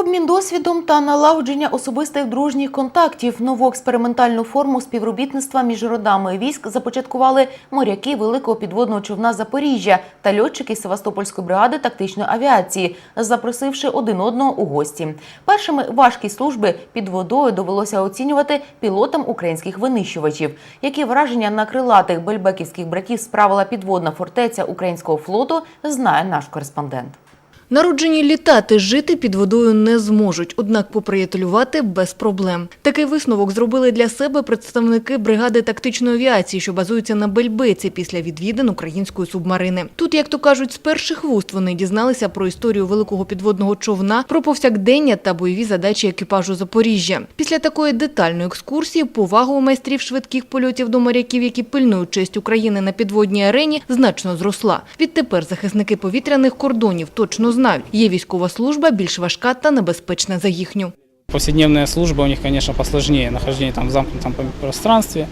Обмін досвідом та налагодження особистих дружніх контактів. Нову експериментальну форму співробітництва між родами військ започаткували моряки великого підводного човна Запоріжжя та льотчики Севастопольської бригади тактичної авіації, запросивши один одного у гості. Першими важкість служби під водою довелося оцінювати пілотам українських винищувачів. Які враження на крилатих бельбеківських братів справила підводна фортеця українського флоту, знає наш кореспондент. Народжені літати, жити під водою не зможуть, однак поприятелювати без проблем. Такий висновок зробили для себе представники бригади тактичної авіації, що базуються на Бельбеці після відвідин української субмарини. Тут, як то кажуть, з перших вуст вони дізналися про історію великого підводного човна, про повсякдення та бойові задачі екіпажу Запоріжжя. Після такої детальної екскурсії повага у майстрів швидких польотів до моряків, які пильнують честь України на підводній арені, значно зросла. Відтепер захисники повітряних кордонів точно знають, є військова служба більш важка та небезпечна за їхню. Повседневная служба у них, конечно, посложнее. Нахождение там в замкнутом пространстве,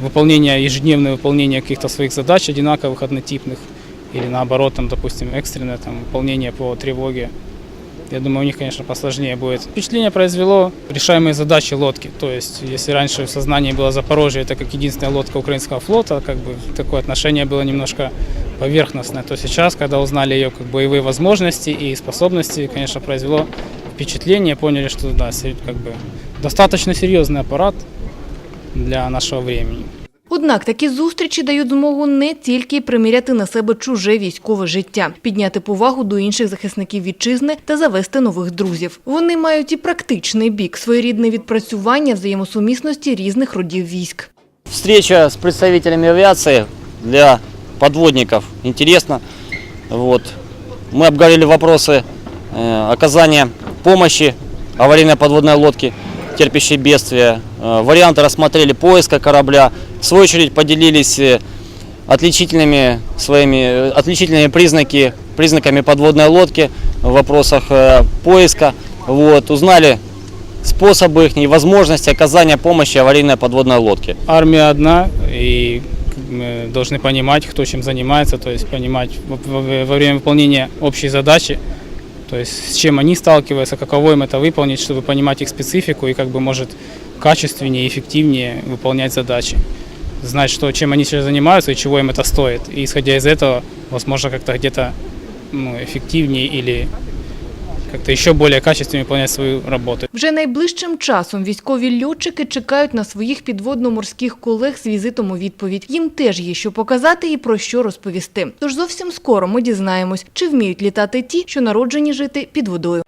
выполнение, ежедневное выполнение каких-то своих задач одинаковых, однотипных, или наоборот, там, допустим, экстренное там, выполнение по тревоге. Я думаю, у них, конечно, посложнее будет. Впечатление произвело решаемые задачи лодки. То есть, если раньше в сознании было Запорожье, это как единственная лодка украинского флота, как бы такое отношение было немножко поверхностное, то сейчас, когда узнали ее как боевые возможности и способности, конечно, произвело впечатление, поняли, что да, се- как бы достаточно серьезный аппарат для нашего времени. Однак такі зустрічі дають змогу не тільки приміряти на себе чуже військове життя, підняти повагу до інших захисників вітчизни та завести нових друзів. Вони мають і практичний бік, своєрідне відпрацювання взаємосумісності різних родів військ. Встреча с представителями авиации для подводников интересно. Вот. Мы обговорили вопросы э, оказания помощи аварийной подводной лодке, терпящей бедствия. Э, варианты рассмотрели поиска корабля. В свою очередь поделились э, отличительными своими отличительными признаки, признаками подводной лодки в вопросах поиска. Вот. Узнали способы их и возможности оказания помощи аварийной подводной лодке. Армия одна, и должны понимать, кто чем занимается, то есть понимать во, время выполнения общей задачи, то есть с чем они сталкиваются, каково им это выполнить, чтобы понимать их специфику и как бы может качественнее эффективнее выполнять задачи. Знать, что, чем они сейчас занимаются и чего им это стоит. И исходя из этого, возможно, как-то где-то ну, эффективнее или как-то еще более качественно выполнять свою работу. Вже найближчим часом військові льотчики чекають на своїх підводно-морських колег з візитом у відповідь. Їм теж є що показати і про що розповісти. Тож зовсім скоро ми дізнаємось, чи вміють літати ті, що народжені жити під водою.